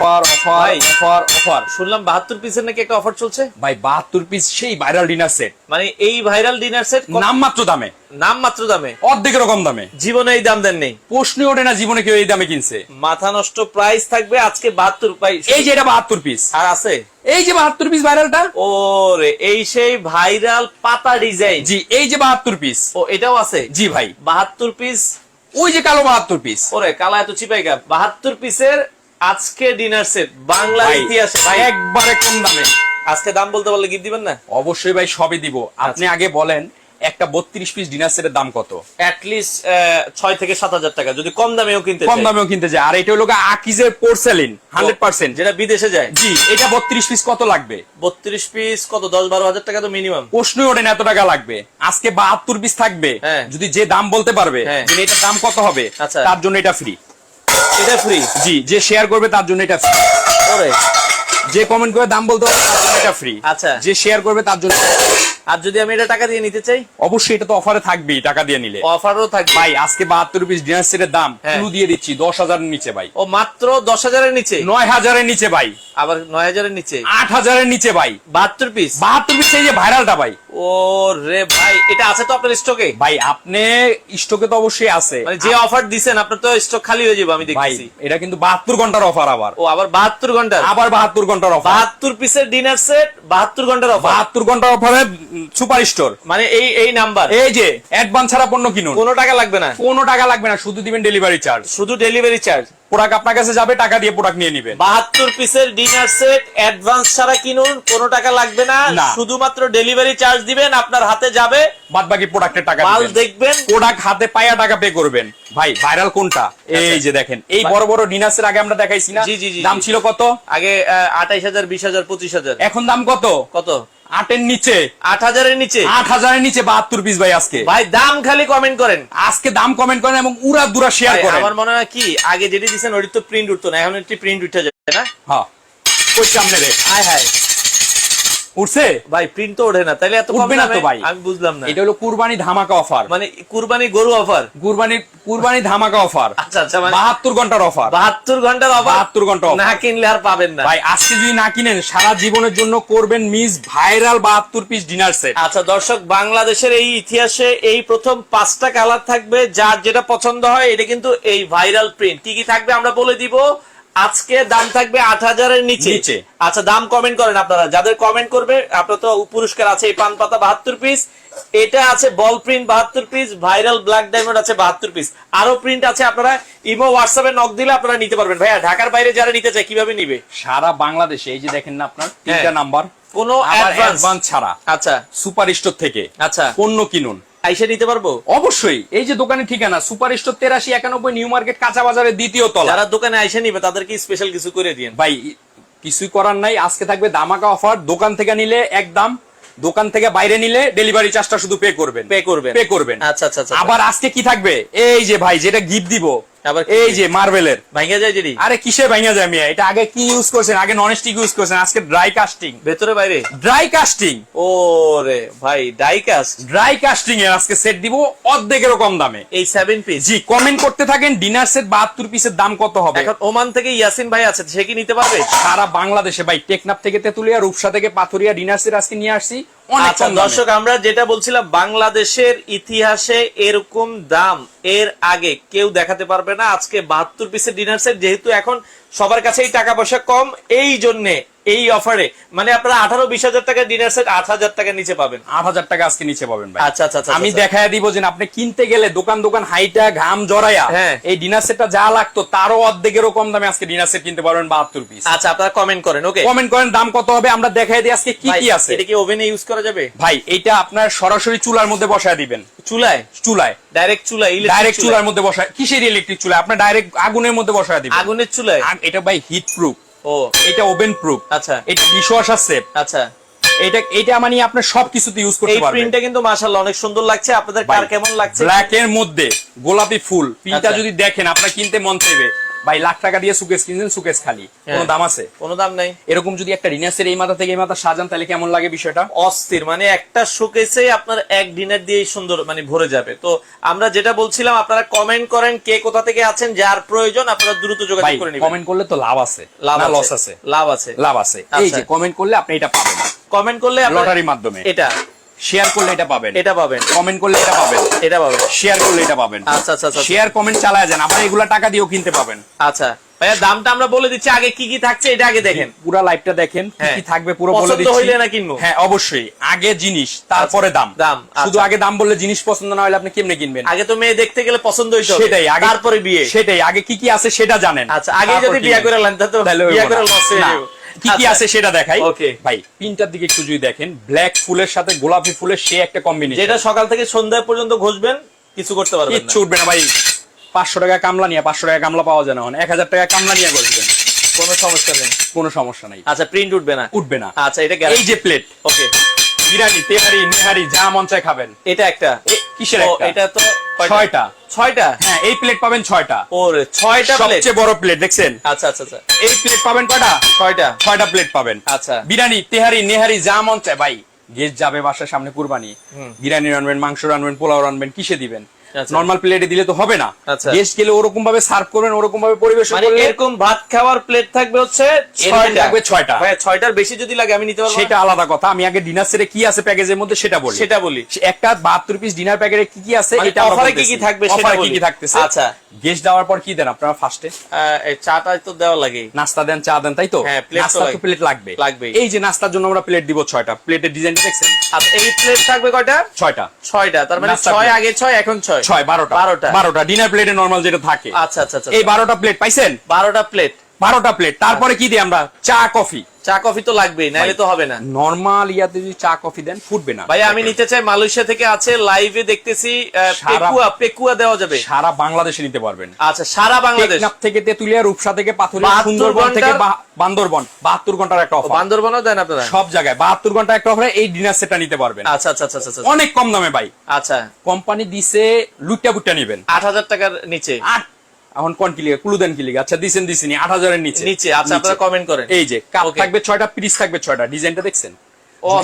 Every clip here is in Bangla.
Offer offer offer offer. শুনলাম বাহাত্তর পিসের নাকি একটা অফার চলছে? ভাই বাহাত্তর পিস সেই ভাইরাল ডিনার সেট মানে এই ভাইরাল ডিনার সেট নাম মাত্র দামে। নাম মাত্র দামে। অর্ধেক রকম দামে। জীবনে এই দাম দেন নেই প্রশ্নই ওঠে না জীবনে কেউ এই দামে কিনছে। মাথা নষ্ট প্রাইস থাকবে আজকে বাহাত্তর প্রাইস এই যে এটা বাহাত্তর পিস আর আছে? এই যে বাহাত্তর পিস ভাইরালটা ওরে এই সেই ভাইরাল পাতা ডিজাইন জি এই যে বাহাত্তর পিস ও এটাও আছে? জি ভাই। বাহাত্তর পিস ওই যে কালো বাহাত্তর পিস ওরে কালা এত চিপাই গা। বাহাত্তর পিসের আজকে ডিনার সেট বাংলা ইতিহাসে ভাই। একবারে কম দামে। আজকে দাম বলতে পারলে গিফট দিবেন না? অবশ্যই ভাই সবই দিব। আপনি আগে বলেন একটা বত্রিশ পিস ডিনার সেটের দাম কত? অ্যাটলিস্ট ছয় থেকে সাত হাজার টাকা। যদি কম দামেও কিনতে কম দামেও কিনতে যায় আর এটা হলো আকিজের পোর্সেলিন হান্ড্রেড পার্সেন্ট যেটা বিদেশে যায়। জি এটা বত্রিশ পিস কত লাগবে? বত্রিশ পিস কত? দশ বারো হাজার টাকা তো মিনিমাম প্রশ্নই ওঠে না এত টাকা লাগবে। আজকে বাহাত্তর পিস থাকবে। হ্যাঁ। যদি যে দাম বলতে পারবে হ্যাঁ। এটার দাম কত হবে আচ্ছা। তার জন্য এটা ফ্রি এটা ফ্রি জি যে শেয়ার করবে তার জন্য এটা ফ্রি যে কমেন্ট করে দাম বলতে পারবে তার জন্য এটা ফ্রি আচ্ছা। যে শেয়ার করবে তার জন্য আর যদি আমি এটা টাকা দিয়ে নিতে চাই? অবশ্যই এটা তো অফারে থাকবেই টাকা দিয়ে নিলে। অফারও থাকবে। ভাই আজকে বাহাত্তর পিস ডিনার সেটের দাম হ্যাঁ। ক্লু দিয়ে দিচ্ছি দশ হাজারের নিচে ভাই। ও মাত্র দশ হাজারের নিচে? নয় হাজারের নিচে ভাই। আবার নয় হাজারের নিচে? আট হাজারের নিচে ভাই। বাহাত্তর পিস বাহাত্তর পিস এই যে ভাইরালটা ভাই। ও রে ভাই এটা আছে তো আপনার স্টকে ভাই আপনি স্টকে তো অবশ্যই আছে। মানে যে অফার দিছেন আপনার তো স্টক খালি হয়ে যাবে আমি ভাই দেখতেছি। এটা কিন্তু বাহাত্তর ঘণ্টার অফার আবার। ও আবার বাহাত্তর ঘণ্টা আবার বাহাত্তর ঘণ্টার অফার বাহাত্তর পিসের ডিনার সেট বাহাত্তর ঘণ্টার অফার বাহাত্তর ঘণ্টার অফারে সুপার স্টোর। মানে এই এই নাম্বার এই যে অ্যাডভান্স ছাড়া পণ্য কিনুন। কোনো টাকা লাগবে না। কোনো টাকা লাগবে না শুধু দিবেন ডেলিভারি চার্জ শুধু ডেলিভারি চার্জ প্রোডাক্ট আপনার কাছে যাবে টাকা দিয়ে প্রোডাক্ট নিয়ে নেবেন। বাহাত্তর পিসের ডিনার সেট অ্যাডভান্স ছাড়া কিনুন কোনো টাকা লাগবে না। শুধুমাত্র ডেলিভারি চার্জ দিবেন আপনার হাতে যাবে। বাদ বাকি প্রোডাক্টের টাকা মাল দেখবেন। প্রোডাক্ট হাতে পায়া টাকা পে করবেন। ভাই ভাইরাল কোনটা? এই যে দেখেন এই বড় বড় ডিনার্সের আগে আমরা দেখাইছি না। দাম ছিল কত? আগে আঠাইশ হাজার বিশ হাজার পঁচিশ হাজার। এখন দাম কত? কত? আটের নিচে। আট হাজারের নিচে? আট হাজারের নিচে বাহাত্তর পিস ভাই আজকে। ভাই দাম খালি কমেন্ট করেন। আজকে দাম কমেন্ট করেন এবং উড়া দুরা শেয়ার করেন। আমার মনে হয় কি আগে যেটি দিচ্ছেন ওটি তো প্রিন্ট উঠতো না এখন একটি প্রিন্ট উঠে যাবে না? হ্যাঁ। ওই সামনে রে। হায় হায়। উঠছে? ভাই প্রিন্ট তো ওঠে না তাইলে এত উঠবে না তো ভাই। আমি বুঝলাম না। এটা হলো কুরবানি ধামাকা অফার মানে কুরবানি গরু অফার কুরবানি কুরবানি ধামাকা অফার আচ্ছা আচ্ছা মানে বাহাত্তর ঘণ্টার অফার বাহাত্তর ঘণ্টার অফার 72 ঘণ্টা না কিনলে আর পাবেন না। ভাই আজকে যদি না কিনেন সারা জীবনের জন্য করবেন মিস ভাইরাল বাহাত্তর পিস ডিনার সেট আচ্ছা দর্শক বাংলাদেশের এই ইতিহাসে এই প্রথম পাঁচটা কালার থাকবে যার যেটা পছন্দ হয় এটা কিন্তু এই ভাইরাল প্রিন্ট কি কি থাকবে আমরা বলে দিব? আজকে দাম থাকবে আট হাজারের নিচে। আচ্ছা দাম কমেন্ট করেন আপনারা। যাদের কমেন্ট করবে আপনার তো পুরস্কার আছে এই পান পাতা বাহাত্তর পিস এটা আছে বল প্রিন্ট বাহাত্তর পিস ভাইরাল ব্ল্যাক ডায়মন্ড আছে বাহাত্তর পিস আরও প্রিন্ট আছে আপনারা ইমো হোয়াটসঅ্যাপে নক দিলে আপনারা নিতে পারবেন। ভাইয়া ঢাকার বাইরে যারা নিতে চায় কীভাবে নিবে? সারা বাংলাদেশে এই যে দেখেন না আপনার তিনটা হ্যাঁ। নাম্বার কোনো আবার অ্যাডভান্স অ্যাডভান্স ছাড়া। আচ্ছা। সুপার স্টোর থেকে আচ্ছা। পণ্য কিনুন। আইসে নিতে পারব? অবশ্যই। এই যে দোকানের ঠিকানা সুপার স্টোর তেরাশি একানব্বই নিউ মার্কেট কাঁচা বাজারের দ্বিতীয় তলা। যারা দোকানে আইসে নিবে তাদেরকে স্পেশাল কিছু করে দিন ভাই কিছুই করার নাই আজকে থাকবে দামাকা অফার দোকান থেকে নিলে একদম দোকান থেকে বাইরে নিলে ডেলিভারি চার্জটা শুধু পে করবেন। পে করবেন। পে করবেন। আচ্ছা আচ্ছা আচ্ছা। আবার আজকে কি থাকবে? এই যে ভাই যেটা গিফট দিব আবার এই যে মার্বেলের ভাঙ্গা যায় যদি আরে কিসে ভাঙা যায় মিয়া? এটা আগে কি ইউজ করছেন? আগে নন স্টিক ইউজ করছেন? আজকে ড্রাই কাস্টিং ভেতরে বাইরে? ড্রাই কাস্টিং ও রে ভাই ড্রাই কাস্টিং এর আজকে সেট দিব অর্ধেকেরও কম দামে। এই সেভেন পিস জি কমেন্ট করতে থাকেন ডিনার সেট বাহাত্তর পিসের দাম কত হবে? এখন ওমান থেকে ইয়াসিন ভাই আছে সে কি নিতে পারবে? সারা বাংলাদেশে ভাই টেকনাফ থেকে তেতুলিয়া রূপসা থেকে পাথুরিয়া ডিনার সেট আজকে নিয়ে আসছি। আচ্ছা দর্শক আমরা যেটা বলছিলাম বাংলাদেশের ইতিহাসে এরকম দাম এর আগে কেউ দেখাতে পারবে না। আজকে বাহাত্তর পিসের ডিনার সেট যেহেতু এখন সবার কাছেই টাকা পয়সা কম এই জন্যে এই অফারে মানে আপনারা আঠারো বিশ হাজার টাকা ডিনার সেট আট হাজার টাকা নিচে পাবেন। আট হাজার টাকা আজকে নিচে পাবেন আচ্ছা আচ্ছা আচ্ছা আমি আচ্ছা। দেখায় দিব যে আপনি কিনতে গেলে দোকান দোকান হাইটা ঘাম জড়াইয়া হ্যাঁ। এই ডিনার সেটটা যা লাগতো তারও অর্ধেকেরও কম দামে আজকে ডিনার সেট কিনতে পারবেন বাহাত্তর পিস আচ্ছা আপনারা কমেন্ট করেন ওকে কমেন্ট করেন দাম কত হবে আমরা দেখাই দিই আজকে কি কি আছে। এটা কি ওভেনে ইউজ করা যাবে? ভাই এটা আপনার সরাসরি চুলার মধ্যে বসায় দিবেন। চুলায়? চুলায়। ডাইরেক্ট চুলায় ডাইরেক্ট চুলার মধ্যে বসায়। কিসের ইলেকট্রিক চুলা আপনার ডাইরেক্ট আগুনের মধ্যে বসায় দিবেন। আগুনের চুলায়? এটা ভাই হিট প্রুফ ও। এটা ওভেন প্রুফ আচ্ছা। এটা ডিশওয়াশার সেফ আচ্ছা। এটা এটা মানে আপনার সবকিছুতে ইউজ করতে এই প্রিন্টটা কিন্তু মাশাআল্লাহ অনেক সুন্দর লাগছে। আপনাদের কার কেমন লাগছে? ব্ল্যাক এর মধ্যে গোলাপি ফুল। প্রিন্টটা আচ্ছা। যদি দেখেন আপনার কিনতে মন চাইবে। ভাই লাখ টাকা দিয়ে সুকেস কিনছেন সুকেস খালি। কোনো হ্যাঁ। দাম আছে? কোনো দাম নাই। এরকম যদি একটা রিনাসের এই মাথা থেকে এই মাথা সাজান তাহলে কেমন লাগে বিষয়টা? অস্থির মানে একটা শোকেসে আপনার এক ডিনার দিয়েই সুন্দর মানে ভরে যাবে। তো আমরা যেটা বলছিলাম আপনারা কমেন্ট করেন কে কোথা থেকে আছেন যার প্রয়োজন আপনারা দ্রুত যোগাযোগ করে নেবেন। কমেন্ট করলে তো লাভ আছে লাভ লস আছে। লাভ আছে। লাভ আছে। এই আচ্ছা। যে কমেন্ট করলে আপনি এটা পাবেন। কমেন্ট করলে লটারির মাধ্যমে। এটা। শেয়ার করলে এটা পাবেন। এটা পাবেন। কমেন্ট করলে এটা পাবেন। এটা পাবেন। শেয়ার করলে এটা পাবেন। আচ্ছা আচ্ছা আচ্ছা। শেয়ার কমেন্ট চালায় যান আবার এগুলা টাকা দিয়েও কিনতে পাবেন। আচ্ছা। ভাইয়া দামটা আমরা বলে দিচ্ছি আগে কি কি থাকছে এটা আগে দেখেন। পুরো লাইভটা দেখেন কি হ্যাঁ। কি থাকবে পুরো বলে পছন্দ দিচ্ছি। হইলে না কিনবো? হ্যাঁ অবশ্যই। আগে জিনিস তারপরে দাম। দাম, শুধু আচ্ছা। আগে দাম বললে জিনিস পছন্দ না হলে আপনি কেমনে কিনবেন? আগে তো মেয়ে দেখতে গেলে পছন্দ হইতে। সেটাই আগে তারপরে বিয়ে। সেটাই আগে কি কি আছে সেটা জানেন। আচ্ছা আগে যদি বিয়ে। করে নেন তাহলে তো বিয়ে করে। লস হয়ে যাবে। কি কি আচ্ছা। আছে সেটা দেখাই। ওকে। ভাই পিনটার দিকে একটু যদি দেখেন ব্ল্যাক ফুলের সাথে গোলাপি ফুলের সে একটা কম্বিনেশন যেটা সকাল থেকে সন্ধ্যা পর্যন্ত ঘষবেন কিছু করতে পারবেন কিছু উঠবে না ভাই। পাঁচশো টাকা কামলা নিয়ে পাঁচশো টাকা কামলা পাওয়া যায় না এক হাজার টাকা কামলা নিয়ে ঘষবেন। কোনো সমস্যা নেই। কোনো সমস্যা নেই। আচ্ছা প্রিন্ট উঠবে না? উঠবে না। আচ্ছা এটা এই যে প্লেট ওকে। বিরিয়ানি তেহারি নেহারি যা মন চায় খাবেন। এটা একটা। কিসের একটা? এটা তো ছয়টা। ছয়টা? হ্যাঁ এই প্লেট পাবেন ছয়টা। ওর ছয়টা সবচেয়ে বড় প্লেট দেখছেন? আচ্ছা আচ্ছা আচ্ছা। এই প্লেট পাবেন কয়টা? ছয়টা। ছয়টা প্লেট পাবেন। আচ্ছা। বিরিয়ানি তেহারি নেহারি যা মন চায়। ভাই গেস্ট যাবে বাসার সামনে কুরবানি। বিরিয়ানি রানবেন মাংস রানবেন পোলাও রানবেন কিসে দিবেন। নর্মাল প্লেটে দিলে তো হবে না। আচ্ছা। গেস্ট গেলে ওরকম ভাবে সার্ভ করবেন ওরকম ভাবে পরিবেশন মানে করলে এরকম ভাত খাওয়ার প্লেট থাকবে হচ্ছে থাকবে ছয়টা। ভাই ছয়টার বেশি যদি লাগে আমি নিতে পারব সেটা আলাদা কথা। আমি আগে ডিনার সেটে কি আছে প্যাকেজের মধ্যে সেটা বলি। সেটা বলি। একটা বাহাত্তর পিস ডিনার প্যাকেটে কি কি আছে মানে এটা অফারে কি কি থাকবে সেটা অফারে কি কি থাকতেছে। আচ্ছা। গেস্ট দেওয়ার পর কি দেন আপনারা ফার্স্টে এই চাটা তো দেওয়া লাগে। নাস্তা দেন চা দেন তাই তো? হ্যাঁ, plate তো নাস্তা তো প্লেট লাগবে। লাগবেই। এই যে নাস্তার জন্য আমরা প্লেট দিব ছয়টা। প্লেটের ডিজাইন দেখছেন? আচ্ছা এই প্লেট থাকবে কয়টা? ছয়টা। ছয়টা তার মানে ছয় আগে ছয় এখন ছয়। ছয় বারোটা। বারোটা। বারোটা। ডিনার প্লেটে নর্মাল যেটা থাকে। আচ্ছা আচ্ছা আচ্ছা এই বারোটা প্লেট পাইছেন? বারোটা প্লেট বারোটা প্লেট তারপরে কি দিই আমরা? চা কফি। চা কফি তো লাগবেই নাহলে তো হবে না। নরমাল ইয়াতে যদি চা কফি দেন ফুটবে না। ভাই আমি নিতে চাই মালয়েশিয়া থেকে আছে লাইভে দেখতেছি পেকুয়া পেকুয়া দেওয়া যাবে। সারা বাংলাদেশে নিতে পারবেন। আচ্ছা সারা বাংলাদেশ। টেকনাফ থেকে তেতুলিয়া রূপসা থেকে পাথুরিয়া সুন্দরবন থেকে বান্দরবন। বাহাত্তর ঘণ্টার একটা অফার বান্দরবানও দেন আপনারা? সব জায়গায়। বাহাত্তর ঘণ্টা একটা অফারে এই ডিনার সেটটা নিতে পারবেন। আচ্ছা আচ্ছা আচ্ছা আচ্ছা অনেক কম দামে ভাই। আচ্ছা। কোম্পানি দিছে লুটটা বুটটা নিবেন। আট হাজার টাকার নিচে। এখন কোন কি কিলিগা? ক্লু দেন কিলিগা। আচ্ছা দিছেন দিছেনি আট হাজারের নিচে। নিচে আচ্ছা আপনারা কমেন্ট করেন। এই যে কাপ থাকবে ছয়টা পিস থাকবে ছয়টা। ডিজাইনটা দেখছেন?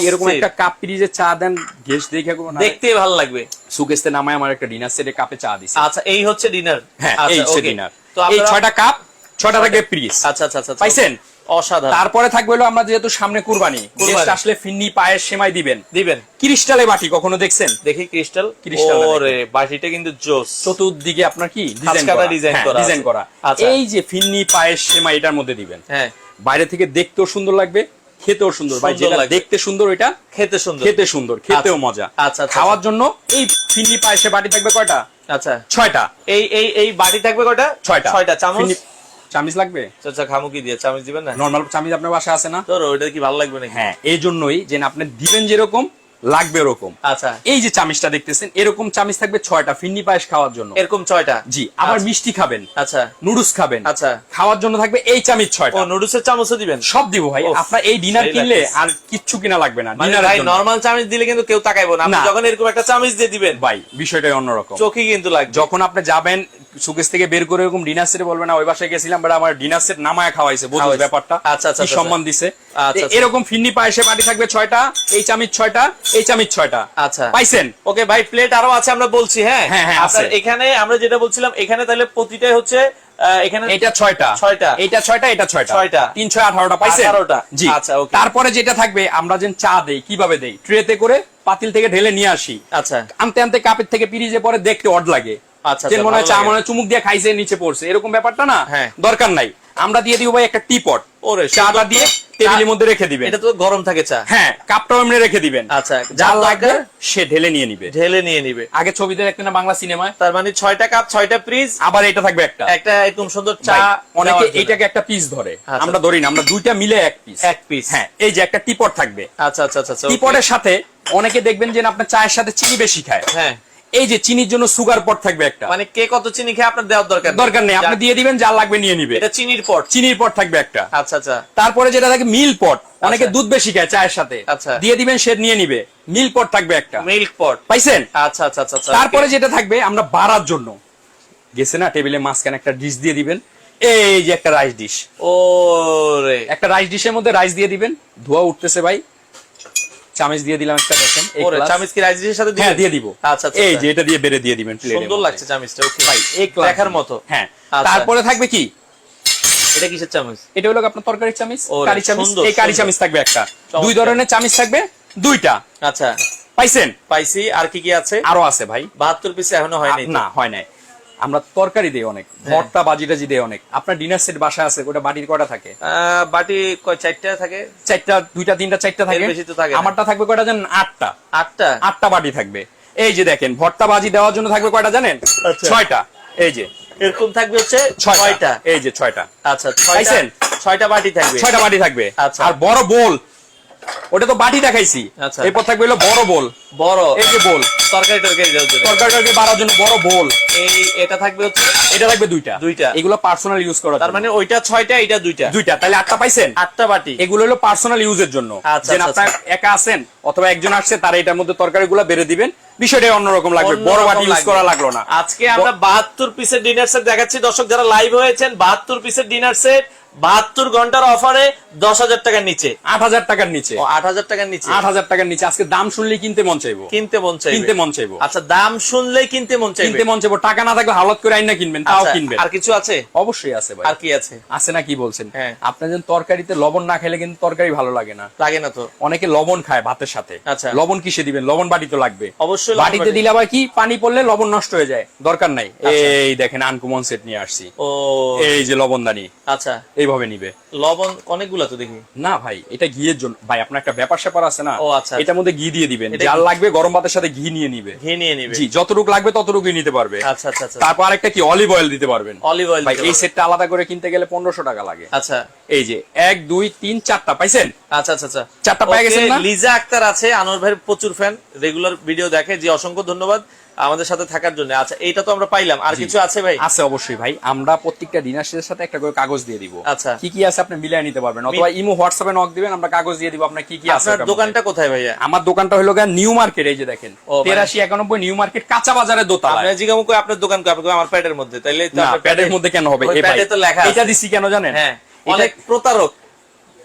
এরকম একটা কাপ পিরিজে চা দেন গেস দেখে দেখতে ভালো লাগবে। সুকেস্তে নামায় আমার একটা ডিনার সেটে কাপে চা দিছে। আচ্ছা এই হচ্ছে ডিনার হ্যাঁ এই হচ্ছে ডিনার তো এই ছয়টা কাপ ছয়টা থাকবে পিস আচ্ছা আচ্ছা আচ্ছা। পাইছেন? অসাধারণ। তারপরে থাকবে হলো আমরা যেহেতু সামনে কুরবানি। গেস্ট আসলে ফিন্নি পায়ের সেমাই দিবেন। দিবেন। ক্রিস্টালে বাটি কখনো দেখছেন? দেখি ক্রিস্টাল? ক্রিস্টাল ওরে বাটিটা কিন্তু জোস। চতুর্দিকে আপনার কি? ডিজাইন করা। হ্যাঁ, করা ডিজাইন করা। আচ্ছা। এই যে ফিন্নি পায়ের সেমাই এটার মধ্যে দিবেন। হ্যাঁ। বাইরে থেকে দেখতেও সুন্দর লাগবে খেতেও সুন্দর। ভাই যেটা দেখতে সুন্দর ওইটা খেতে সুন্দর। খেতে সুন্দর খেতেও আচ্ছা। মজা। আচ্ছা, আচ্ছা, খাওয়ার জন্য এই ফিন্নি পায়েসে বাটি থাকবে কয়টা? আচ্ছা। ছয়টা। এই এই এই বাটি থাকবে কয়টা? ছয়টা। ছয়টা। চামচ? চামিচ লাগবে? আচ্ছা খামু কি দিয়ে চামচ দিবেন না? নর্মাল চামিচ আপনার বাসা আছে না? তোর ওইটা কি ভালো লাগবে নাকি? হ্যাঁ এই জন্যই যে আপনি দিবেন যেরকম লাগবে ওরকম। আচ্ছা। এই যে চামিচটা দেখতেছেন এরকম চামিচ থাকবে ছয়টা ফিন্নি পায়েস খাওয়ার জন্য। এরকম ছয়টা? জি আবার আচ্ছা। মিষ্টি খাবেন। আচ্ছা। নুডলস খাবেন। আচ্ছা। খাওয়ার জন্য থাকবে এই চামিচ ও ছয়টা নুডলসের চামচও দিবেন? সব দিব ভাই। আপনার এই ডিনার কিনলে আর কিচ্ছু কিনা লাগবে না মানে ডিনারের ভাই নরমাল চামচ দিলে কিন্তু কেউ তাকাইবো না। আপনি যখন এরকম একটা চামচ দিয়ে দিবেন। ভাই বিষয়টাই অন্যরকম। চোখে কিন্তু লাগবে। যখন আপনি যাবেন সুকেশ থেকে বের করে এরকম ডিনার সেটে বলবেন না ওই বাসায় গেছিলাম বাট আমার ডিনার সেট নামায় খাওয়াইছে খাওয়াইছে। ব্যাপারটা? আচ্ছা, আচ্ছা, আচ্ছা। সম্মান দিছে? আচ্ছা, আচ্ছা। এরকম ফিন্নি পায়েসে বাটি থাকবে ছয়টা এই চামিচ ছয়টা এই চামিচ ছয়টা। আচ্ছা। পাইছেন? ওকে ভাই প্লেট আরও আছে আমরা বলছি হ্যাঁ? হ্যাঁ, হ্যাঁ, এখানে আমরা যেটা বলছিলাম এখানে তাহলে প্রতিটাই হচ্ছে এখানে এটা ছয়টা। ছয়টা। এটা ছয়টা এটা ছয়টা। ছয়টা। তিন ছয় আঠারোটা পাইছেন? আঠারোটা। জি। আচ্ছা. তারপরে যেটা থাকবে আমরা যেন চা দেই কীভাবে দেই? ট্রেতে করে পাতিল থেকে ঢেলে নিয়ে আসি। আচ্ছা। আনতে আনতে কাপের থেকে পিরিজে পরে দেখতে অড লাগে। আচ্ছা, যে আচ্ছা, মনে চুমুক দিয়ে খাইছে নিচে পড়ছে। এরকম ব্যাপারটা না? হ্যাঁ। দরকার নাই। আমরা দিয়ে দিব ভাই একটা টিপট ওরে চাটা দিয়ে তো। টেবিলের মধ্যে রেখে দিবেন। এটা তো গরম থাকে চা। হ্যাঁ কাপটাও এমনি রেখে দিবেন। আচ্ছা যা লাগবে সে ঢেলে নিয়ে নিবে। ঢেলে নিয়ে নিবে। আগে ছবিতে না বাংলা সিনেমায়। তার মানে ছয়টা কাপ ছয়টা ফ্রিজ আবার এটা থাকবে একটা। একটা একদম সুন্দর চা অনেকে। এইটাকে একটা পিস ধরে। আচ্ছা। আমরা ধরি না আমরা দুইটা মিলে এক পিস এক piece। হ্যাঁ এই যে একটা টিপট থাকবে। আচ্ছা আচ্ছা আচ্ছা আচ্ছা, টিপটের সাথে অনেকে দেখবেন যে আপনার চায়ের সাথে চিনি বেশি খায়। হ্যাঁ। এই যে চিনির জন্য সুগার পট থাকবে একটা। মানে কে কত চিনি খেয়ে আপনার দেওয়ার দরকার দরকার নেই। আপনি দিয়ে দিবেন যা লাগবে নিয়ে নিবে। এটা চিনির পট। চিনির পট থাকবে একটা। আচ্ছা আচ্ছা। তারপরে যেটা থাকে মিল পট। অনেকে আচ্ছা। দুধ বেশি খায় চায়ের সাথে। আচ্ছা। দিয়ে দিবেন সে নিয়ে নিবে। মিল পট থাকবে একটা। Milk pot. পাইছেন? আচ্ছা আচ্ছা আচ্ছা আচ্ছা। তারপরে যেটা থাকবে আমরা বাড়ার জন্য। গেছে না? টেবিলে মাঝখানে একটা ডিশ দিয়ে দিবেন। এই যে একটা রাইস ডিশ। ওরে। একটা রাইস ডিশের মধ্যে রাইস দিয়ে দিবেন। ধোয়া উঠতেছে ভাই। চামচ দিয়ে দিলাম একটা দেখেন ওরে। চামিজ কি রাইসের সাথে হ্যাঁ দিয়ে দিব। আচ্ছা আচ্ছা এই আচ্ছা। যে এটা দিয়ে বেড়ে দিয়ে দিবেন প্লেটের সুন্দর লাগছে চামিজটা ওকে ভাই class দেখার দিয়ে। মতো। হ্যাঁ আচ্ছা। তারপরে থাকবে কি? এটা কিসের চামিজ এটা হলো আপনার তরকারি চামিচ? কারি চামিচ? এই কারি। চামিচ থাকবে একটা। দুই ধরনের চামিচ থাকবে দুইটা। আচ্ছা। পাইছেন? পাইছি আর কি কি আছে? আরও আছে ভাই। বাহাত্তর পিস এখনও হয় নাই না হয় নাই। আমরা তরকারি দেই অনেক হ্যাঁ। ভর্তা বাজি টাজি দেই অনেক। আপনার ডিনার সেট বাসায় আছে ওটা বাটির কটা থাকে? বাটি চারটা থাকে? চারটা দুইটা তিনটা চারটা থাকে? বেশি তো থাকে আমারটা থাকবে কয়টা জানেন? আটটা। আটটা? আটটা বাটি থাকবে। এই যে দেখেন ভর্তা বাজি দেওয়ার জন্য থাকবে কয়টা জানেন? আচ্ছা। ছয়টা। এই যে। এরকম থাকবে হচ্ছে ছয়টা। এই যে ছয়টা। আচ্ছা ছয়টা ছয়টা বাটি থাকবে। ছয়টা বাটি থাকবে। আচ্ছা। আর বড় বোল। ওটা তো বাটি দেখাইছি। আচ্ছা। এরপর থাকবে হলো বড় বোল। বড়। এই যে বোল। তরকারি তরকারি তরকারি টরকারি বাড়ার জন্য বড় বোল। এই এটা থাকবে হচ্ছে? এটা থাকবে দুইটা। দুইটা। এগুলো পার্সোনাল ইউজ করা তার মানে ওইটা ছয়টা এটা দুইটা? দুইটা। তাহলে আটটা পাইছেন? আটটা বাটি। এগুলো হলো পার্সোনাল ইউজের জন্য। আচ্ছা, যে আচ্ছা, আপনার একা আছেন অথবা একজন আসছে তার এটার মধ্যে তরকারি গুলা বেড়ে দিবেন। বিষয়টা অন্যরকম লাগবে। বড় বাটি ইউজ করা লাগল না। আজকে আমরা বাহাত্তর পিসের ডিনার সেট দেখাচ্ছি। দর্শক যারা লাইভ হয়েছেন বাহাত্তর পিসের ডিনার সেট বাহাত্তর ঘণ্টার অফারে দশ হাজার টাকার নিচে। আট হাজার টাকার নিচে। আট হাজার টাকার নিচে। আট হাজার টাকার নিচে। আজকে দাম শুনলেই কিনতে মন চাইব। কিনতে মন চাইবে। কিনতে মন চাইব। আচ্ছা দাম শুনলেই কিনতে মন চাইবে। কিনতে মন চাইব। টাকা না থাকলে হালত করে আইনা কিনবেন তাও আচ্ছা, কিনবেন। আর কিছু আছে? অবশ্যই আছে ভাই। আর কি আছে? আছে না কি বলছেন? হ্যাঁ। আপনার যেন তরকারিতে লবণ না খেলে কিন্তু তরকারি ভালো লাগে না। লাগে না তো। অনেকে লবণ খায় ভাতের সাথে। আচ্ছা। লবণ কিসে দিবেন? লবণ বাটি তো লাগবে। অবশ্যই। লবণ বাটিতে দিলে আবার কি? পানি পড়লে লবণ নষ্ট হয়ে যায়। দরকার নাই। আচ্ছা। এই দেখেন আনকুমন সেট নিয়ে আসছি। ও। এই যে লবণদানি। আচ্ছা। এইভাবে নিবে। লবণ অনেকগুলা তো দেখি। না ভাই এটা ঘিয়ের জন্য। ভাই আপনার একটা ব্যাপার স্যাপার আছে না? ও, আচ্ছা, এটার মধ্যে ঘি দিয়ে দিবেন। যার? লাগবে গরম ভাতের সাথে ঘি নিয়ে নিবে। ঘি নিয়ে নিবে। জি যতটুকু লাগবে ততটুকুই নিতে পারবে। আচ্ছা আচ্ছা আচ্ছা। তারপর আরেকটা কি? অলিভ অয়েল দিতে পারবেন। অলিভ অয়েল ভাই এই সেটটা আলাদা করে কিনতে গেলে পনেরোশো টাকা লাগে। আচ্ছা। এই যে এক দুই তিন চারটা পাইছেন? আচ্ছা আচ্ছা আচ্ছা। চারটা পেয়ে গেছেন না? লিজা আক্তার আছে আনোয়ার ভাইয়ের প্রচুর ফ্যান রেগুলার ভিডিও দেখে জি অসংখ্য ধন্যবাদ আমাদের সাথে থাকার জন্য। আচ্ছা এইটা তো আমরা পাইলাম। আর কিছু আছে ভাই? আছে অবশ্যই ভাই। আমরা প্রত্যেকটা ডিনার সাথে একটা করে কাগজ দিয়ে দিব। আচ্ছা। কি কি আছে আপনি মিলিয়ে নিতে পারবেন? অথবা ইমো হোয়াটসঅ্যাপে নক দিবেন আমরা কাগজ দিয়ে দিব আপনার কি কি আছে আপনার দোকানটা কোথায় ভাইয়া? আমার দোকানটা হলো গিয়ে নিউ মার্কেট এই যে দেখেন। ও, মানে- তেরাশি একানব্বই নিউ মার্কেট কাঁচা বাজারের দোতলা আপনার জিগামু কই? আপনার দোকান কই? আপনার আমার প্যাডের মধ্যে। তাইলে তো আপনার প্যাডের মধ্যে কেন হবে? এই ভাই, প্যাডে তো লেখা এটা দিছি কেন জানেন? হ্যাঁ অনেক প্রতারক।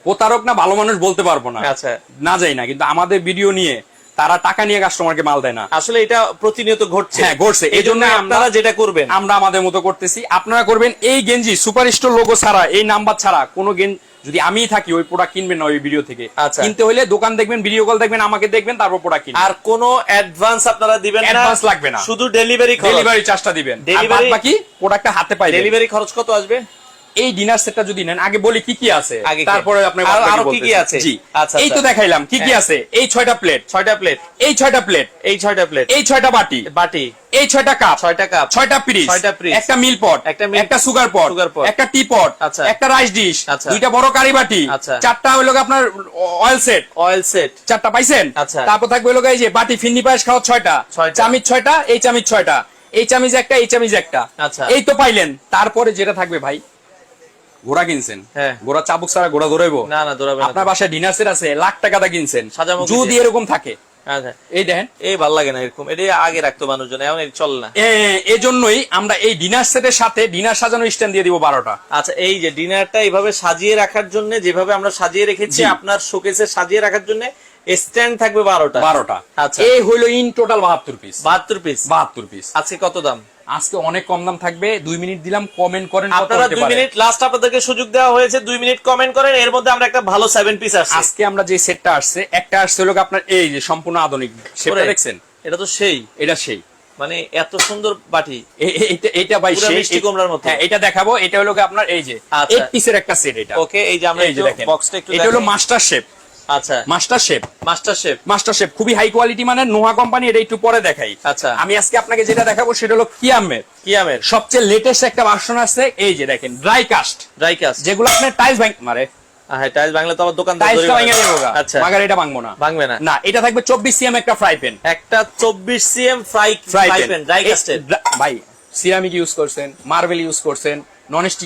প্রতারক না ভালো মানুষ বলতে পারব না। আচ্ছা। না যাই না কিন্তু আমাদের ভিডিও নিয়ে তারা টাকা নিয়ে কাস্টমারকে মাল দেয় না। আসলে এটা প্রতিনিয়ত ঘটছে। হ্যাঁ, ঘটছে। এই জন্য আপনারা যেটা করবেন। আমরা আমাদের মতো করতেছি। আপনারা করবেন এই গেঞ্জি সুপার স্টোর লোগো ছাড়া এই নাম্বার ছাড়া। কোনো গেঞ্জি যদি আমিই থাকি ওই প্রোডাক্ট কিনবেন না ওই ভিডিও থেকে। আচ্ছা। কিনতে হলে দোকান দেখবেন ভিডিও কল দেখবেন আমাকে দেখবেন তারপর প্রোডাক্ট কিনবেন। আর কোনো অ্যাডভান্স আপনারা দিবেন না। Advance লাগবে না। শুধু ডেলিভারি খরচ। ডেলিভারি চার্জটা দিবেন। আর বাকি প্রোডাক্টটা হাতে পাইবেন। ডেলিভারি খরচ কত আসবে? এই ডিনার সেটটা যদি নেন আগে বলি কি কি আছে তারপরে আপনি আরো- কি কি আছে? জি। আচ্ছা, এই তো আচ্ছা। দেখাইলাম কি কি হ্যাঁ। আছে? এই ছয়টা প্লেট ছয়টা প্লেট এই ছয়টা প্লেট এই ছয়টা প্লেট এই ছয়টা বাটি। বাটি। এই ছয়টা কাপ ছয়টা কাপ ছয়টা পিরিচ ছয়টা পিরিচ। একটা মিল পট একটা মিল- একটা সুগার পট সুগার পট। একটা টি পট আচ্ছা। একটা রাইস ডিশ আচ্ছা। দুইটা বড় কারি বাটি। আচ্ছা। চারটা হলো আপনার অয়েল সেট অয়েল সেট চারটা পাইছেন? আচ্ছা। তারপর থাকবে হলো এই যে বাটি ফিন্নি পায়েস খাওয়া ছয়টা। ছয়টা। চামিচ ছয়টা এই চামিচ ছয়টা। এই চামিচ একটা এই চামিচ একটা। আচ্ছা। এই তো পাইলেন। তারপরে যেটা থাকবে ভাই ঘোড়া কিনছেন? হ্যাঁ। ঘোড়া চাবুক ছাড়া ঘোড়া না না দৌড়াবে আপনার বাসায় ডিনার সেট আছে লাখ টাকাটা কিনছেন। যদি এরকম থাকে। আচ্ছা এই দেখেন। এই ভালো লাগে না এরকম। এটা আগে রাখতো মানুষজন এখন চলে না। এ- এজন্যই আমরা এই ডিনার সেটের সাথে ডিনার সাজানো স্ট্যান্ড দিয়ে দিব বারোটা। আচ্ছা এই যে ডিনারটা এইভাবে সাজিয়ে রাখার জন্য যেভাবে আমরা সাজিয়ে রেখেছি আপনার শোকেসে সাজিয়ে রাখার জন্য স্ট্যান্ড থাকবে বারোটা। বারোটা। আচ্ছা। এই হইল ইন টোটাল বাহাত্তর পিস বাহাত্তর পিস বাহাত্তর পিস আজকে কত দাম? আজকে অনেক কম দাম থাকবে। দুই মিনিট দিলাম কমেন্ট করেন আপনারা দুই মিনিট লাস্ট আপনাদেরকে সুযোগ দেওয়া হয়েছে দুই মিনিট কমেন্ট করেন এর মধ্যে আমরা একটা ভালো সেভেন পিস আসছে। আজকে আমরা যে সেটটা আসছে একটা আসছে হলো আপনার এই যে সম্পূর্ণ আধুনিক সেটটা দেখছেন? এটা তো সেই। এটা সেই। মানে এত সুন্দর বাটি। এটা ভাই মিষ্টি কুমড়ার মতো। হ্যাঁ এটা দেখাবো এটা হলো আপনার এই যে আচ্ছা। পিসের একটা সেট এটা। ওকে এই যে আমরা এই যে দেখেন। বক্সটা একটু এটা হলো মাস্টার শেপ আচ্ছা। Master shape master chef master shape খুবই হাই কোয়ালিটি মানে নোহা কোম্পানি এটা একটু পরে দেখাই। আচ্ছা। আমি আজকে আপনাকে যেটা দেখাবো সেটা হলো কিয়ামের। কি আমের সবচেয়ে লেটেস্ট একটা ভার্সন আছে এই যে দেখেন ড্রাই কাস্ট ড্রাই কাস্ট যেগুলো আপনার টাইলস ভাঙ মারে। হ্যাঁ টাইলস বাংলা তো আবার দোকান টাইলসটা ভেঙে দেবো আচ্ছা। মাগার এটা ভাঙবো না। ভাঙবে না। না এটা থাকবে চব্বিশ সিএম একটা ফ্রাই প্যান একটা CM fry fry pan dry ভাই সিরামিক ইউজ করছেন মার্বেল ইউজ করছেন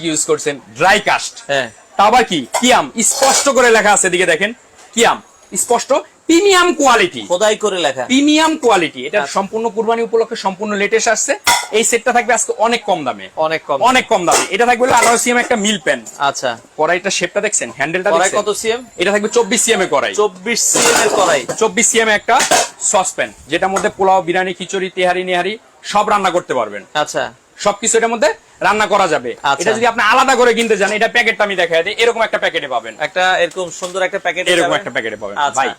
ইউজ করছেন ড্রাই কাস্ট হ্যাঁ। তা আবার কি? কিয়াম স্পষ্ট করে লেখা আছে দিকে দেখেন। কিয়াম স্পষ্ট প্রিমিয়াম কোয়ালিটি খোদাই করে লেখা। প্রিমিয়াম কোয়ালিটি এটা আচ্ছা। সম্পূর্ণ কুরবানি উপলক্ষে সম্পূর্ণ লেটেস্ট আসছে। এই সেটটা থাকবে আজকে অনেক কম দামে। অনেক কম। অনেক কম দামে। এটা থাকবে আঠারো সিএম একটা মিল পেন আচ্ছা। কড়াইটা শেপটা দেখছেন? হ্যান্ডেলটা কড়াই কত সিএম এটা থাকবে চব্বিশ সিএম এর কড়াই। চব্বিশ সিএম এর কড়াই। চব্বিশ সিএম একটা সসপ্যান যেটার মধ্যে পোলাও বিরিয়ানি খিচুড়ি তেহারি নেহারি সব রান্না করতে পারবেন। আচ্ছা। সবকিছু এটার মধ্যে রান্না করা যাবে। আচ্ছা। এটা যদি আপনি আলাদা করে কিনতে যান এটা প্যাকেটটা আমি দেখাই দিই। এরকম একটা প্যাকেটে পাবেন। একটা এরকম সুন্দর একটা প্যাকেট এরকম একটা প্যাকেটে পাবেন। আচ্ছা। ভাই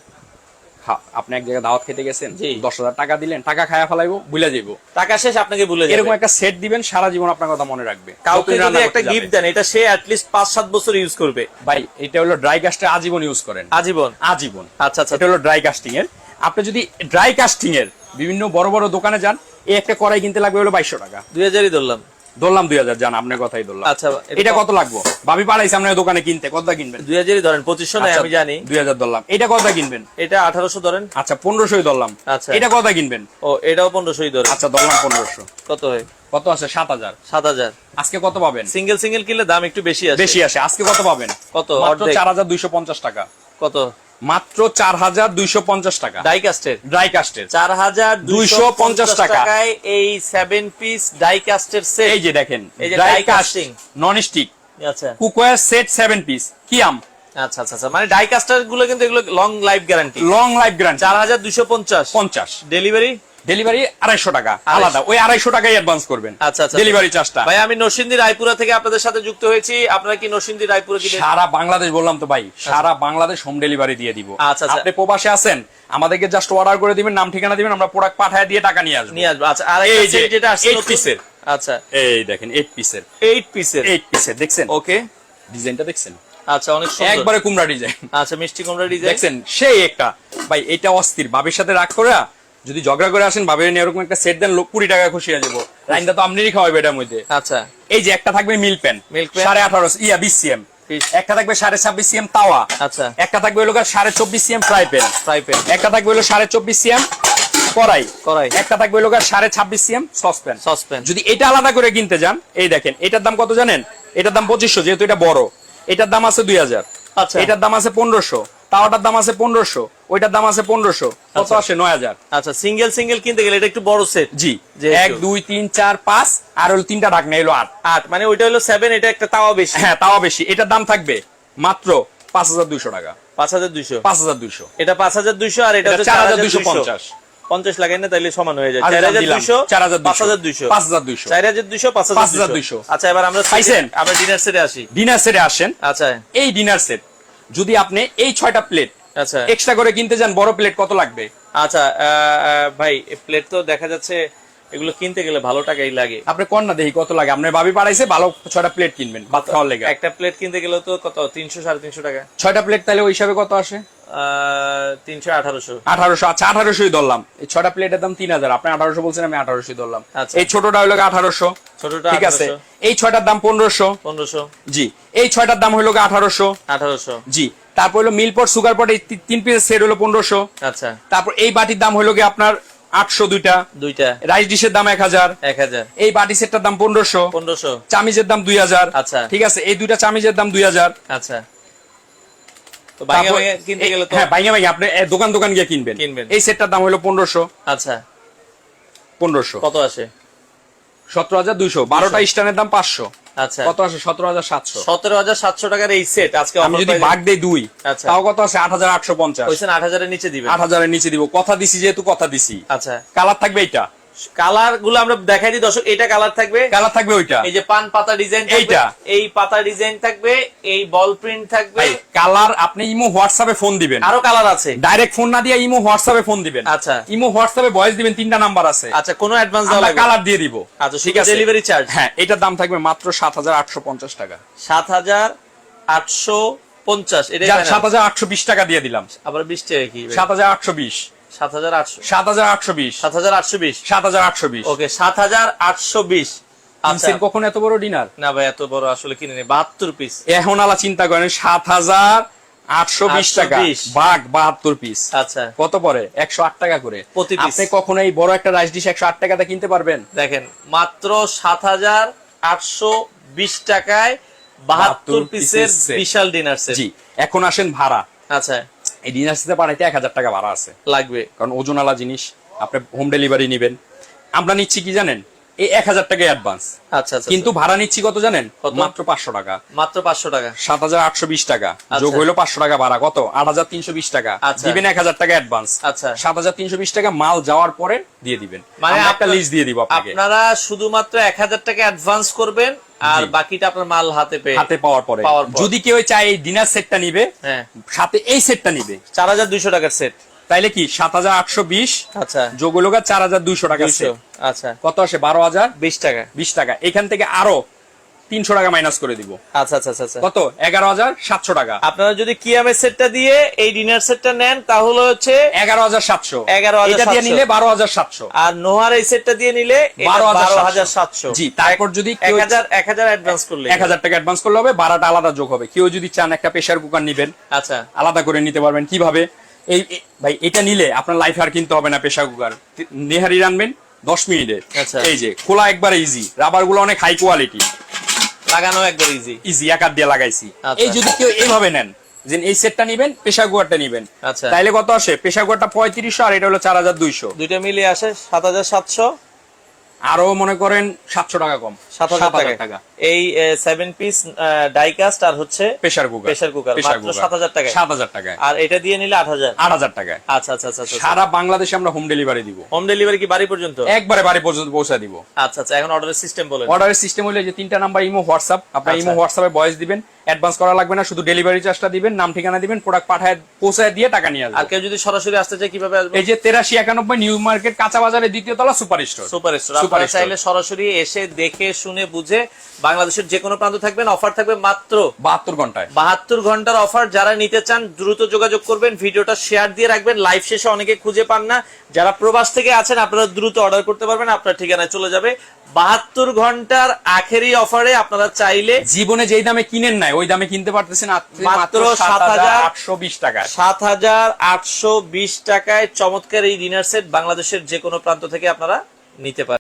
হ্যাঁ, আপনি এক জায়গায় দাওয়াত খেতে গেছেন। দশ হাজার টাকা দিলেন টাকা খায়া ফেলাইবো ভুলে যাইবো। টাকা শেষ আপনাকে ভুলে এরকম একটা সেট দিবেন সারা জীবন আপনার কথা মনে রাখবে। কাউকে যদি একটা গিফট দেন এটা সে অ্যাটলিস্ট পাঁচ সাত বছর ইউজ করবে। ভাই এটা হলো ড্রাই কাস্টে আজীবন ইউজ করেন। আজীবন? আজীবন। আচ্ছা আচ্ছা। এটা হলো ড্রাই কাস্টিং এর আপনি যদি ড্রাই কাস্টিং এর বিভিন্ন বড় বড় দোকানে যান এই একটা কড়াই কিনতে লাগবে হলো বাইশশো টাকা। দুই হাজারই ধরলাম। ধরলাম দুই হাজার জান আপনার কথাই ধরলাম। আচ্ছা, এটা কত- কত লাগবে? ভাবি পাড়াইছে আপনার দোকানে কিনতে কতটা কিনবেন? দুই হাজারই ধরেন পঁচিশশো নয় আচ্ছা, আমি জানি। দুই হাজার ধরলাম। এটা কতটা কিনবেন? এটা আঠারোশো ধরেন। আচ্ছা পনেরোশোই ধরলাম। আচ্ছা। এটা কতটা কিনবেন? ও এটাও পনেরোশোই ধরেন। আচ্ছা ধরলাম পনেরোশো। কত হয়? কত আছে? সাত হাজার। সাত হাজার। আজকে কত পাবেন? সিঙ্গেল সিঙ্গেল কিনলে দাম একটু বেশি আছে বেশি আসে। আজকে কত পাবেন? কত? চার হাজার দুইশো পঞ্চাশ টাকা। কত? মাত্র চার হাজার দুইশো পঞ্চাশ টাকা। ডাই কাস্টের ডাই কাস্টের চার হাজার দুইশো পঞ্চাশ টাকায় এই সেভেন পিস ডাই কাস্টের সেট এই যে দেখেন এই যে ড্রাই die নন স্টিক আচ্ছা। কুকওয়্যার সেট সেভেন পিস কি আম? আচ্ছা আচ্ছা আচ্ছা। মানে ডাই কাস্টারগুলো কিন্তু এগুলো long life guarantee long life guarantee চার হাজার দুইশো পঞ্চাশ। পঞ্চাশ। ডেলিভারি ডেলিভারি আড়াইশো টাকা। আলাদা। ওই আড়াইশো টাকাই অ্যাডভান্স করবেন। আচ্ছা আচ্ছা ডেলিভারি চার্জটা ভাই আমি নরসিংদী রায়পুরা থেকে আপনাদের সাথে যুক্ত হয়েছি। আপনারা কি নরসিংদী রায়পুরা কি সারা বাংলাদেশ বললাম তো ভাই সারা বাংলাদেশ হোম ডেলিভারি দিয়ে দিব। আচ্ছা, আচ্ছা। আপনি প্রবাসে আছেন আমাদেরকে জাস্ট অর্ডার করে দিবেন নাম ঠিকানা দিবেন আমরা প্রোডাক্ট পাঠায় দিয়ে টাকা নিয়ে আসব। নিয়ে আসব। আচ্ছা আর এই যে, যেটা আসছে নতুন- আচ্ছা। এই দেখেন এইট পিসের এইট পিসের এইট পিসের দেখছেন? ওকে ডিজাইনটা দেখছেন? আচ্ছা অনেক সুন্দর। একবারে কুমড়া ডিজাইন আচ্ছা মিষ্টি কুমড়া ডিজাইন দেখছেন? সেই একটা। ভাই এটা অস্থির। বাবের সাথে রাগ করে যদি ঝগড়া করে আসেন নিয়ে এরকম একটা সেট দেন লোক কুড়ি টাকা খুশি হয়ে যাব। লাইনটা তো আপনিই খাওয়াবে এটার মধ্যে। আচ্ছা। এই যে একটা থাকবে মিল পেন। Milk pen। সাড়ে আঠারো ইয়া বিশ সিএম। একটা থাকবে সাড়ে ছাব্বিশ সিএম তাওয়া। আচ্ছা। একটা থাকবে হলো সাড়ে চব্বিশ CM fry pan. Fry pan. একটা থাকবে হলো সাড়ে চব্বিশ সিএম কড়াই। কড়াই। একটা থাকবে হলো সাড়ে ছাব্বিশ সিএম সসপ্যান সসপ্যান যদি এটা আলাদা করে কিনতে যান এই দেখেন এটার দাম কত জানেন? এটার দাম পঁচিশশো যেহেতু এটা বড়। এটার দাম আছে দুই হাজার। আচ্ছা। এটার দাম আছে পনেরোশো। তাওয়াটার দাম আছে পনেরোশো ওইটার দাম আছে পনেরোশো কত আচ্ছা। আসে নয় হাজার। আচ্ছা সিঙ্গেল সিঙ্গেল কিনতে গেলে এটা একটু বড় সেট জি এক দুই তিন চার পাঁচ আর হলো তিনটা ডাকনা এলো আট। আট মানে ওইটা হলো সেভেন এটা একটা তাওয়া বেশি। হ্যাঁ তাওয়া বেশি। এটার দাম থাকবে মাত্র পাঁচ হাজার দুইশো টাকা। পাঁচ হাজার দুইশো? পাঁচ হাজার দুইশো। এটা পাঁচ হাজার দুইশো আর এটা চার হাজার দুইশো পঞ্চাশ। পঞ্চাশ লাগাই না তাইলে সমান হয়ে যায়। আচ্ছা, চার হাজার। দুইশো চার হাজার পাঁচ হাজার দুইশো। পাঁচ হাজার দুইশো। চার হাজার দুইশো পাঁচ হাজার দুইশো। আচ্ছা এবার আমরা পাইছেন? আমরা ডিনার সেটে আসি। ডিনার সেটে আসেন। আচ্ছা। এই ডিনার সেট। যদি আপনি এই ছয়টা প্লেট আচ্ছা। এক্সট্রা করে কিনতে যান বড় প্লেট কত লাগবে? আচ্ছা ভাই প্লেট তো দেখা যাচ্ছে এগুলো কিনতে গেলে ভালো টাকাই লাগে। আপনি কোন না দেখি কত লাগে? আপনার ভাবি পাড়াইছে ভালো ছয়টা প্লেট কিনবেন ভাত খাওয়ার লেগে। একটা প্লেট কিনতে গেলে তো কত? তিনশো সাড়ে তিনশো টাকা। ছয়টা প্লেট তাহলে ওই হিসাবে কত আসে? তিনশো আঠারোশো। আঠারোশো আচ্ছা আঠারোশোই ধরলাম। এই ছয়টা প্লেটের দাম তিন হাজার। আপনি আঠারোশো বলছেন আমি আঠারোশোই ধরলাম। আচ্ছা। এই ছোটটা হলো আঠারোশো। ছোটটা ঠিক আছে? এই ছয়টার দাম পনেরোশো। পনেরোশো। জি। এই ছয়টার দাম হলো আঠারোশো। আঠারোশো। জি। তারপর হলো মিলপট সুগার পট এই তিন পিসের সেট হলো পনেরোশো। আচ্ছা। তারপর এই বাটির দাম হলো গিয়ে আপনার আটশো দুইটা। দুইটা। রাইস ডিশের দাম এক হাজার। এক হাজার। এই বাটি সেটটার দাম পনেরোশো। পনেরোশো। চামিজের দাম দুই হাজার। আচ্ছা। ঠিক আছে? এই দুইটা চামিজের দাম দুই হাজার। আচ্ছা। তো বাইরে তারপর- কিনতে গেলে তো হ্যাঁ বাইঙ্গা বাইঙ্গা আপনি দোকান দোকান গিয়ে কিনবেন। কিনবেন। এই সেটটার দাম হলো পনেরোশো। আচ্ছা। পনেরোশো। কত আসে? সতেরো হাজার দুইশো। বারোটা স্টানের দাম পাঁচশো। আচ্ছা। কত আসে? সতেরো হাজার সাতশো। সতেরো হাজার সাতশো টাকার এই সেট আজকে আমি যদি বাঘ দেই দুই আচ্ছা। তাও কত আছে আট হাজার আটশো পঞ্চাশ। আট হাজারের নিচে দিবেন। আট হাজারের নিচে দিব। কথা দিছি যেহেতু কথা দিছি। আচ্ছা। কালার থাকবে এইটা। কালারগুলো আমরা দেখাই দিই দর্শক এটা কালার থাকবে। কালার থাকবে ওইটা। এই যে পান পাতা ডিজাইন এইটা। এই পাতা ডিজাইন থাকবে এই বল প্রিন্ট থাকবে। কালার আপনি ইমো হোয়াটসঅ্যাপে ফোন দিবেন। আরও কালার আছে। ডাইরেক্ট ফোন না দিয়ে ইমো হোয়াটসঅ্যাপে ফোন দিবেন। আচ্ছা। ইমো হোয়াটসঅ্যাপে ভয়েস দিবেন তিনটা নাম্বার আছে। আচ্ছা কোনো অ্যাডভান্স দেওয়া লাগবে কালার দিয়ে দিব। আচ্ছা, ঠিক আছে। ডেলিভারি চার্জ হ্যাঁ এটার দাম থাকবে মাত্র সাত হাজার আটশো পঞ্চাশ টাকা। সাত হাজার আটশো পঞ্চাশ এটা সাত হাজার আটশো বিশ টাকা দিয়ে দিলাম। আবার বিশ টাকা কি? সাত হাজার আটশো বিশ। সাত হাজার আটশো। সাত হাজার আটশো বিশ। সাত হাজার আটশো বিশ। সাত হাজার আটশো বিশ। ওকে সাত হাজার আটশো বিশ। আচ্ছা। কখন এত বড় ডিনার? না ভাই এত বড় আসলে কিনে নেই। বাহাত্তর পিস এখন আলা চিন্তা করেন সাত হাজার আটশো বিশ টাকা। বাঘ বাহাত্তর পিস আচ্ছা। কত পরে একশো আট টাকা করে। প্রতি আপনি কখনো এই বড় একটা রাইস ডিশ একশো আট টাকাতে কিনতে পারবেন? দেখেন মাত্র সাত হাজার আটশো বিশ টাকায় বাহাত্তর পিসের বিশাল ডিনার সেট এখন আসেন ভাড়া। আচ্ছা। এই দিন আসতে পাঠাইতে এক হাজার টাকা ভাড়া আছে। লাগবে। কারণ ওজনওয়ালা জিনিস আপনি হোম ডেলিভারি নেবেন। আমরা নিচ্ছি কি জানেন? এই এক হাজার টাকা অ্যাডভান্স আচ্ছা আচ্ছা কিন্তু ভাড়া নিচ্ছি কত জানেন? মাত্র পাঁচশো টাকা। মাত্র পাঁচশো টাকা। সাত হাজার আটশো বিশ টাকা। আচ্ছা। যোগ হইল পাঁচশো টাকা ভাড়া। কত? আট হাজার তিনশো বিশ টাকা। আচ্ছা। দিবেন এক হাজার টাকা অ্যাডভান্স আচ্ছা। সাত হাজার তিনশো বিশ টাকা মাল যাওয়ার পরে দিয়ে দিবেন। মানে মানে একটা লিস্ট দিয়ে দিব আপনারা শুধুমাত্র এক হাজার টাকা অ্যাডভান্স করবেন আর বাকিটা আপনার মাল হাতে পেয়ে হাতে পাওয়ার পরে। যদি কেউ চায় এই ডিনার সেটটা নিবে হ্যাঁ। সাথে এই সেটটা নিবে। চার হাজার দুইশো টাকার সেট তাইলে কি সাত হাজার আটশো বিশ আচ্ছা। যোগ হলো চার হাজার দুইশো টাকা আচ্ছা। কত আসে? বারো হাজার? বিশ টাকা। বিশ টাকা। এখান থেকে আরও তিনশো টাকা মাইনাস করে দিব। আচ্ছা আচ্ছা আচ্ছা আচ্ছা। কত? এগারো হাজার সাতশো টাকা। আপনারা যদি কিয়ামের সেটটা দিয়ে এই ডিনার সেটটা নেন তাহলে হচ্ছে এগারো হাজার সাতশো। 11,700 এটা দিয়ে নিলে বারো হাজার সাতশো। আর নোহার এই সেটটা দিয়ে নিলে বারো হাজার হাজার সাতশো। জি তারপর যদি এক হাজার এক হাজার অ্যাডভান্স করলে। এক হাজার টাকা অ্যাডভান্স করলে হবে বারোটা আলাদা যোগ হবে। কেউ যদি চান একটা প্রেশার কুকার নিবেন। আচ্ছা। আলাদা করে নিতে পারবেন। কীভাবে? এই ভাই এটা নিলে আপনার লাইফ আর কিনতে হবে না প্রেশার কুকার নেহারি রানবেন দশ মিনিটে আচ্ছা। এই যে খোলা একবার ইজি রাবারগুলো অনেক হাই কোয়ালিটি লাগানো একবার ইজি ইজি একার দিয়ে লাগাইছি। আচ্ছা। এই যদি কেউ এইভাবে নেন যে এই সেটটা নিবেন প্রেশার কুকারটা নিবেন আচ্ছা। তাইলে কত আসে? প্রেশার কুকারটা পঁয়ত্রিশশো আর এটা হলো চার হাজার দুইশো। দুইটা মিলিয়ে আসে সাত হাজার সাতশো। আরও মনে করেন সাতশো টাকা কম সাত হাজার টাকা। এই সেভেন পিস ডাইকাস্ট আর হচ্ছে প্রেশার কুকার Pressure cooker, মাত্র 7,000 টাকায়। সাত হাজার টাকায়। আর এটা দিয়ে নিলে আট হাজার। আট হাজার টাকায়। আচ্ছা আচ্ছা আচ্ছা আচ্ছা। সারা বাংলাদেশে আমরা হোম ডেলিভারি দিব। হোম ডেলিভারি কি বাড়ি পর্যন্ত? একবারে বাড়ি পর্যন্ত পৌঁছে দিব। আচ্ছা আচ্ছা এখন অর্ডারের সিস্টেম বলেন অর্ডারের সিস্টেম হলো যে তিনটা নাম্বার ইমো হোয়াটসঅ্যাপ আপনার। ইমো হোয়াটসঅ্যাপে ভয়েস দিবেন। অ্যাডভান্স করা লাগবে না শুধু ডেলিভারি চার্জটা দিবেন নাম ঠিকানা দিবেন প্রোডাক্ট পাঠায় পৌঁছায় দিয়ে টাকা নিয়ে আর কেউ যদি সরাসরি আসতে চায় কীভাবে আসবে? এই যে তেরাশি একানব্বই নিউ মার্কেট কাঁচা বাজারের দ্বিতীয় তলা সুপার স্টোর। Super store. আপনারা চাইলে সরাসরি এসে দেখে শুনে বুঝে বাংলাদেশের যে কোনো প্রান্ত থাকবেন অফার থাকবে মাত্র বাহাত্তর ঘন্টায়। বাহাত্তর ঘণ্টার অফার। যারা নিতে চান দ্রুত যোগাযোগ করবেন ভিডিওটা শেয়ার দিয়ে রাখবেন লাইভ শেষে অনেকে খুঁজে পান না। যারা প্রবাস থেকে আছেন আপনারা দ্রুত অর্ডার করতে পারবেন আপনার ঠিকানায় চলে যাবে। বাহাত্তর ঘণ্টার আখেরি অফারে আপনারা চাইলে জীবনে যেই দামে কিনেন নাই ওই দামে কিনতে পারতেছেন মাত্র সাত হাজার আটশো বিশ টাকায়। সাত হাজার আটশো বিশ টাকায় চমৎকার এই ডিনার সেট বাংলাদেশের যে কোনো প্রান্ত থেকে আপনারা নিতে পারেন।